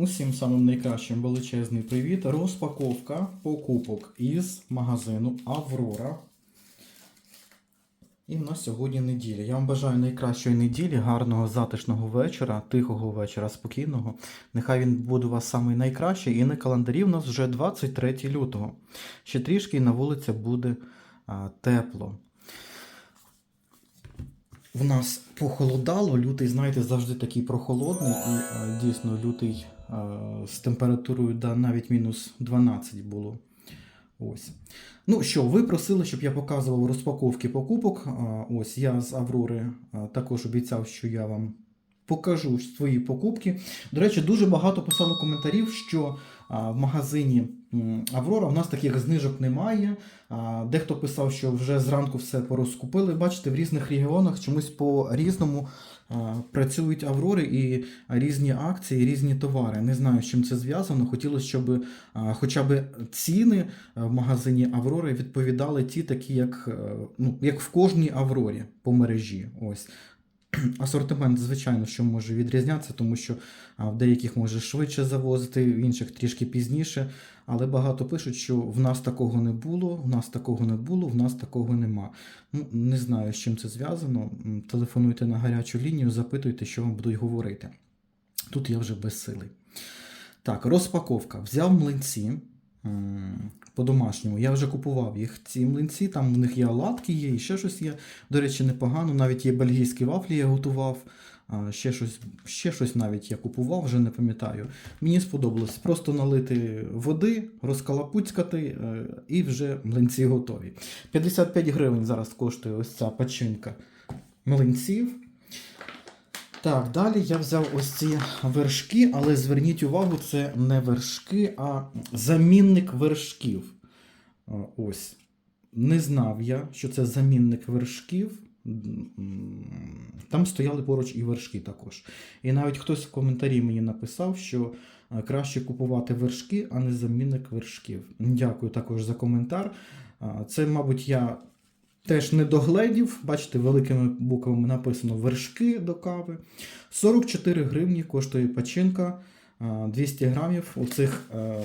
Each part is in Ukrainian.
Усім самим найкращим величезний привіт. Розпаковка покупок із магазину Аврора. І в нас сьогодні неділя. Я вам бажаю найкращої неділі, гарного затишного вечора, тихого вечора, спокійного. Нехай він буде у вас самий найкращий. І на календарі в нас вже 23 лютого. Ще трішки і на вулиці буде а, тепло. В нас похолодало, лютий, знаєте, завжди такий прохолодний, і е, дійсно лютий з температурою да, навіть мінус 12 було. Ось. Ну що, ви просили, щоб я показував розпаковки покупок. Ось я з Аврори також обіцяв, що я вам покажу свої покупки. До речі, дуже багато писало коментарів, що в магазині Аврора у нас таких знижок немає. Дехто писав, що вже зранку все порозкупили. Бачите, в різних регіонах чомусь по-різному а, працюють Аврори і різні акції, різні товари. Не знаю, з чим це зв'язано. Хотілося, щоб хоча б ціни в магазині Аврори відповідали ті, такі, як, е, ну, як в кожній Аврорі по мережі. Ось. Асортимент, звичайно, що може відрізнятися, тому що в деяких може швидше завозити, в інших трішки пізніше. Але багато пишуть, що в нас такого не було, в нас такого не було, в нас такого нема. Ну, не знаю, з чим це зв'язано. Телефонуйте на гарячу лінію, запитуйте, що вам будуть говорити. Тут я вже безсилий. Так, розпаковка. Взяв млинці по-домашньому. Я вже купував їх. Ці млинці, там в них є оладки, є і ще щось є. До речі, непогано. Навіть є бельгійські вафлі, я готував. Ще щось, ще щось навіть я купував, вже не пам'ятаю. Мені сподобалось просто налити води, розкалапуцькати е, і вже млинці готові. 55 гривень зараз коштує ось ця пачинка млинців. Так, далі я взяв ось ці вершки, але зверніть увагу, це не вершки, а замінник вершків. Ось. Не знав я, що це замінник вершків. Там стояли поруч і вершки також. І навіть хтось в коментарі мені написав, що е, краще купувати вершки, а не замінник вершків. Дякую також за коментар. Це, мабуть, я теж не догледів. Бачите, великими буквами написано вершки до кави. 44 гривні коштує пачинка. а, 200 грамів оцих е,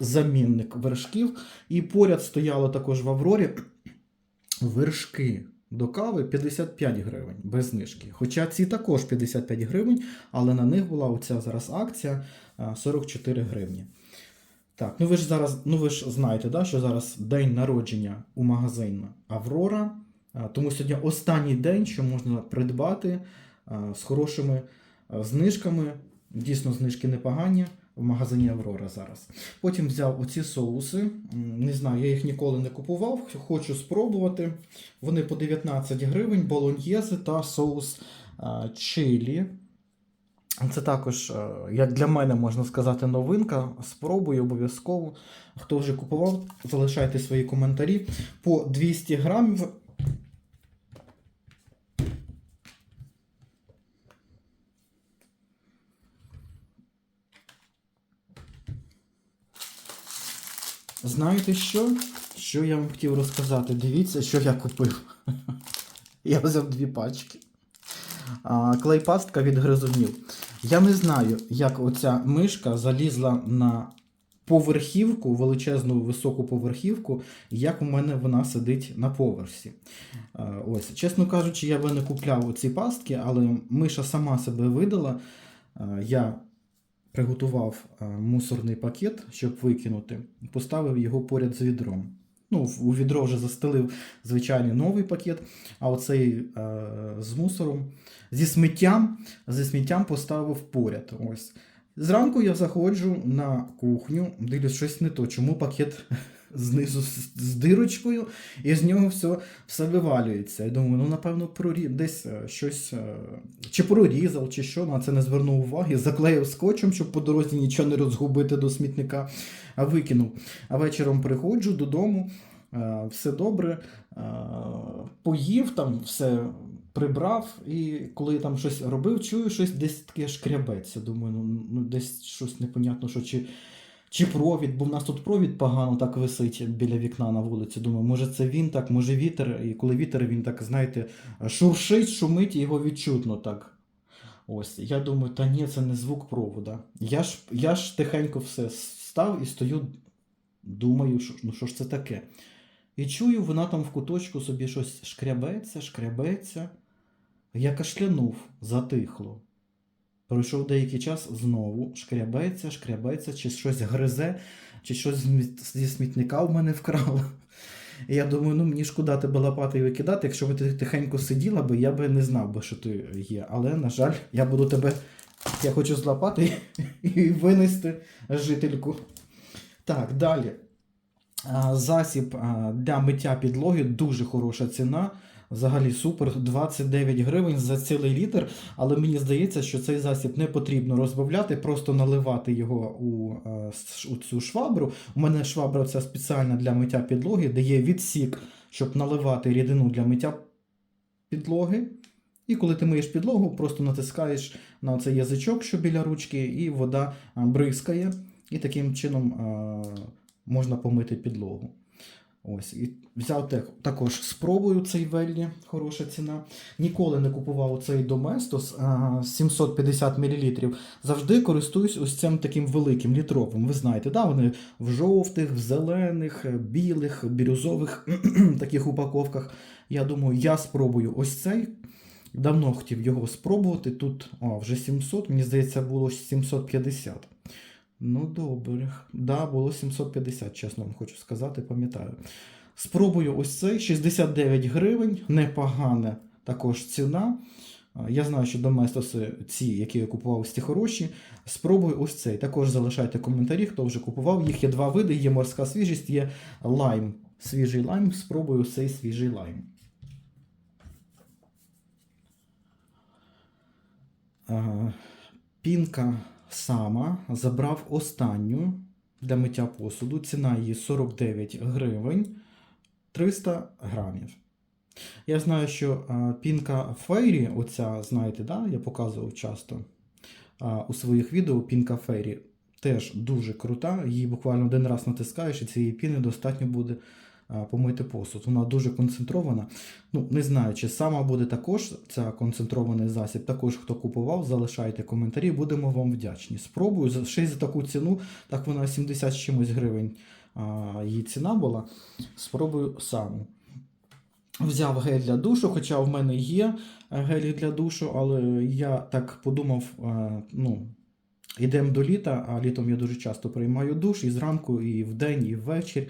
замінник вершків. І поряд стояло також в Аврорі вершки до кави 55 гривень без знижки. Хоча ці також 55 гривень, але на них була оця зараз акція 44 гривні. Так, ну ви ж зараз, ну ви ж знаєте, да, що зараз день народження у магазині Аврора. Тому сьогодні останній день, що можна придбати з хорошими знижками. Дійсно, знижки непогані в магазині Аврора зараз. Потім взяв оці соуси. Не знаю, я їх ніколи не купував, хочу спробувати. Вони по 19 гривень, болоньєзи та соус чилі. Це також, е, як для мене, можна сказати, новинка. Спробую обов'язково. Хто вже купував, залишайте свої коментарі. По 200 грамів. Знаєте що? Що я вам хотів розказати? Дивіться, що я купив. Я взяв дві пачки. Клейпастка від гризунів. Я не знаю, як оця мишка залізла на поверхівку, величезну високу поверхівку, як у мене вона сидить на поверсі. Ось, чесно кажучи, я би не купляв ці пастки, але миша сама себе видала. Я приготував мусорний пакет, щоб викинути, поставив його поряд з відром. Ну, у відро вже застелив звичайний новий пакет, а оцей е, з мусором, зі сміттям, зі сміттям поставив поряд. Ось. Зранку я заходжу на кухню, дивлюсь, щось не то, чому пакет знизу з, з дирочкою, і з нього все, все вивалюється. Я думаю, ну напевно, прорі... десь е, щось е, чи прорізав, чи що, на це не звернув уваги, заклеїв скотчем, щоб по дорозі нічого не розгубити до смітника, а викинув. А вечором приходжу додому, е, все добре, поїв там, все прибрав, і коли я там щось робив, чую, щось десь таке шкрябеться. Думаю, ну, ну десь щось непонятно, що чи. Чи провід, бо в нас тут провід погано так висить біля вікна на вулиці. Думаю, може це він так, може вітер. І коли вітер, він так, знаєте, шуршить, шумить, і його відчутно так. Ось, я думаю, та ні, це не звук провода. Я ж, я ж тихенько все став і стою, думаю, що, ну що ж це таке. І чую, вона там в куточку собі щось шкрябеться, шкрябеться. Я кашлянув, затихло. Пройшов деякий час знову шкрябеться, шкрябеться, чи щось гризе, чи щось зі смітника в мене вкрало. І я думаю, ну мені шкода тебе лопати і викидати. Якщо би ти тихенько сиділа би, я би не знав би, що ти є. Але, на жаль, я буду тебе. Я хочу злапати і винести жительку. Так, далі. Засіб для миття підлоги дуже хороша ціна. Взагалі супер, 29 гривень за цілий літр. Але мені здається, що цей засіб не потрібно розбавляти, просто наливати його у, е, у цю швабру. У мене швабра ця спеціальна для миття підлоги, де є відсік, щоб наливати рідину для миття підлоги. І коли ти миєш підлогу, просто натискаєш на цей язичок, що біля ручки, і вода бризкає. І таким чином можна помити підлогу. Ось, і взяв те- також спробую цей Веллі, хороша ціна. Ніколи не купував цей Доместос 750 мл. Завжди користуюсь ось цим таким великим літровим. Ви знаєте, да? вони в жовтих, в зелених, білих, бірюзових таких упаковках. Я думаю, я спробую ось цей. Давно хотів його спробувати. Тут о, вже 700, мені здається, було 750. Ну, добре. Да, було 750, чесно вам хочу сказати, пам'ятаю. Спробую ось цей 69 гривень, непогана також ціна. Я знаю, що доместоси ці, які я купував, ці хороші. Спробую ось цей. Також залишайте коментарі, хто вже купував. Їх є два види: є морська свіжість, є лайм. Свіжий лайм. Спробую цей свіжий лайм. Пінка сама забрав останню для миття посуду. Ціна її 49 гривень 300 грамів. Я знаю, що а, пінка Фейрі, оця, знаєте, да, я показував часто а, у своїх відео пінка Фейрі теж дуже крута. Її буквально один раз натискаєш, і цієї піни достатньо буде помити посуд. Вона дуже концентрована. Ну, не знаю, чи сама буде також ця концентрований засіб. Також хто купував, залишайте коментарі, будемо вам вдячні. Спробую ще й за таку ціну, так вона 70 з чимось гривень її ціна була. Спробую саму. Взяв гель для душу, хоча в мене є е, гелі для душу, але я так подумав, е, ну, йдемо до літа, а літом я дуже часто приймаю душ і зранку, і вдень, і ввечері.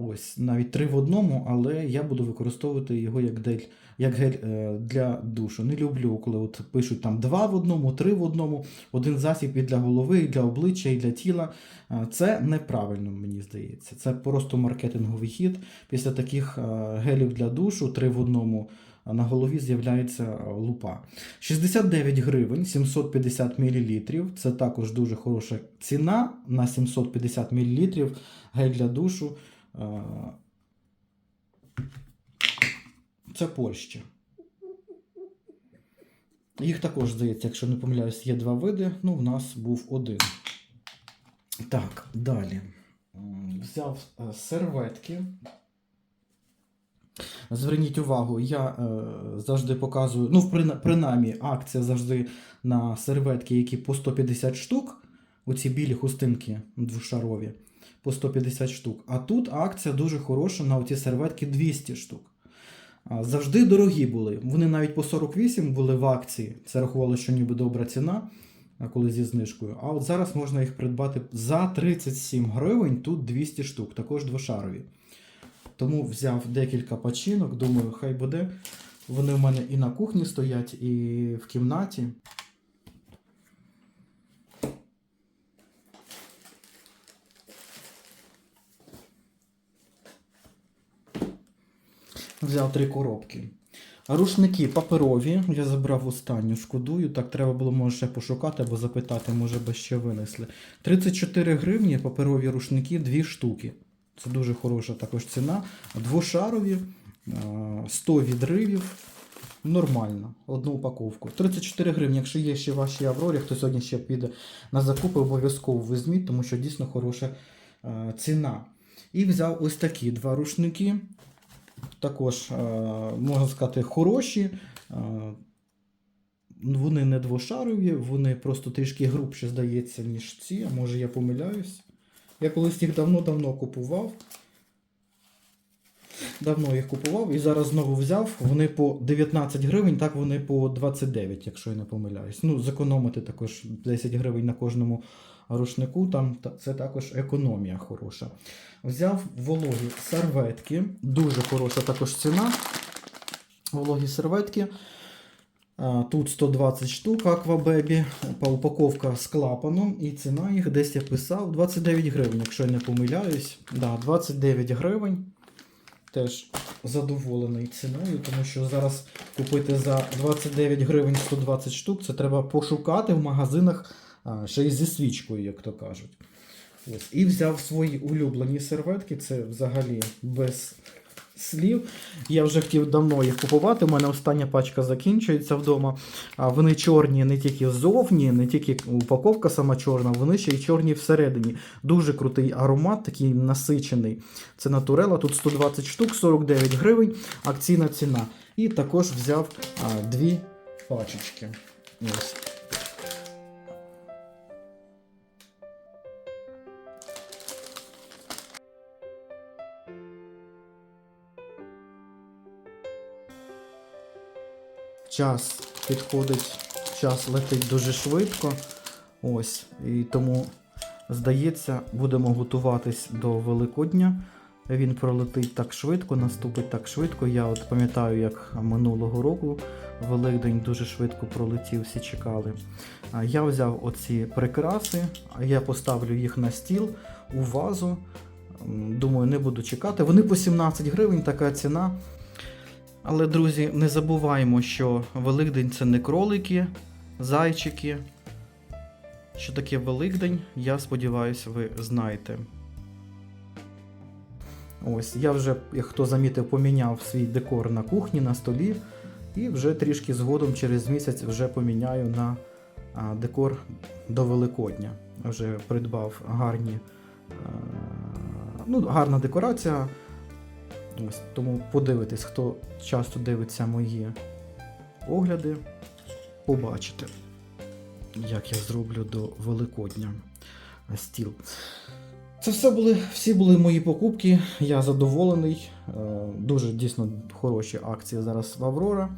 Ось навіть три в одному, але я буду використовувати його як гель, як гель е, для душу. Не люблю, коли от пишуть там два в одному, три в одному, один засіб і для голови, і для обличчя, і для тіла. Це неправильно, мені здається. Це просто маркетинговий хід. Після таких гелів для душу, три в одному. На голові з'являється лупа. 69 гривень, 750 мл. Це також дуже хороша ціна на 750 мл. Гель для душу. Це Польща. Їх також, здається, якщо не помиляюсь, є два види. Ну, в нас був один. Так, далі. Взяв е, серветки. Зверніть увагу, я е, завжди показую, ну, прина- принаймні, акція завжди на серветки, які по 150 штук, оці білі хустинки двошарові, по 150 штук. А тут акція дуже хороша на оці серветки 200 штук. Завжди дорогі були. Вони навіть по 48 були в акції. Це рахувало, що ніби добра ціна, коли зі знижкою. А от зараз можна їх придбати за 37 гривень, тут 200 штук, також двошарові. Тому взяв декілька пачинок, думаю, хай буде. Вони в мене і на кухні стоять, і в кімнаті. Взяв три коробки. Рушники паперові. Я забрав останню, шкодую. Так, треба було може ще пошукати або запитати, може би ще винесли. 34 гривні паперові рушники, дві штуки. Це дуже хороша також ціна. Двошарові, е, 100 відривів. Нормально, одну упаковку. 34 гривні. Якщо є ще ваші Аврорі, хто сьогодні ще піде на закупи, обов'язково візьміть, тому що дійсно хороша ціна. І взяв ось такі два рушники. Також, е, можна сказати, хороші. Е, Вони не двошарові, вони просто трішки грубші, здається, ніж ці, а може я помиляюсь. Я колись їх давно-давно купував. Давно їх купував і зараз знову взяв. Вони по 19 гривень, так вони по 29, якщо я не помиляюсь. Ну, зекономити також 10 гривень на кожному рушнику, там це також економія хороша. Взяв вологі серветки, дуже хороша також ціна. Вологі серветки. Тут 120 штук Аквабебі, упаковка з клапаном, і ціна їх десь я писав 29 гривень, якщо я не помиляюсь. Да, 29 гривень. Теж задоволений ціною, тому що зараз купити за 29 гривень 120 штук, це треба пошукати в магазинах ще й зі свічкою, як то кажуть. Ось. І взяв свої улюблені серветки, це взагалі без слів. Я вже хотів давно їх купувати. У мене остання пачка закінчується вдома. Вони чорні не тільки ззовні, не тільки упаковка сама чорна, вони ще й чорні всередині. Дуже крутий аромат, такий насичений. Це натурела, тут 120 штук, 49 гривень, акційна ціна. І також взяв а, дві пачечки. Ось. Час підходить, час летить дуже швидко. Ось. І тому, здається, будемо готуватись до Великодня. Він пролетить так швидко, наступить так швидко. Я от пам'ятаю, як минулого року Великдень дуже швидко пролетів, всі чекали. Я взяв оці прикраси, я поставлю їх на стіл у вазу. Думаю, не буду чекати. Вони по 17 гривень, така ціна. Але, друзі, не забуваємо, що Великдень це не кролики, зайчики. Що таке Великдень, я сподіваюся, ви знаєте. Ось, я вже, як хто замітив, поміняв свій декор на кухні, на столі. І вже трішки згодом через місяць вже поміняю на декор до Великодня. Вже придбав гарні, ну, гарна декорація. Ось, тому подивитись, хто часто дивиться мої огляди, побачите, як я зроблю до Великодня стіл. Це все були, всі були мої покупки. Я задоволений. Е, Дуже дійсно хороші акції зараз в Аврора.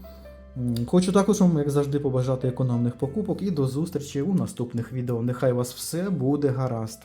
Хочу також вам, як завжди, побажати економних покупок і до зустрічі у наступних відео. Нехай у вас все буде гаразд.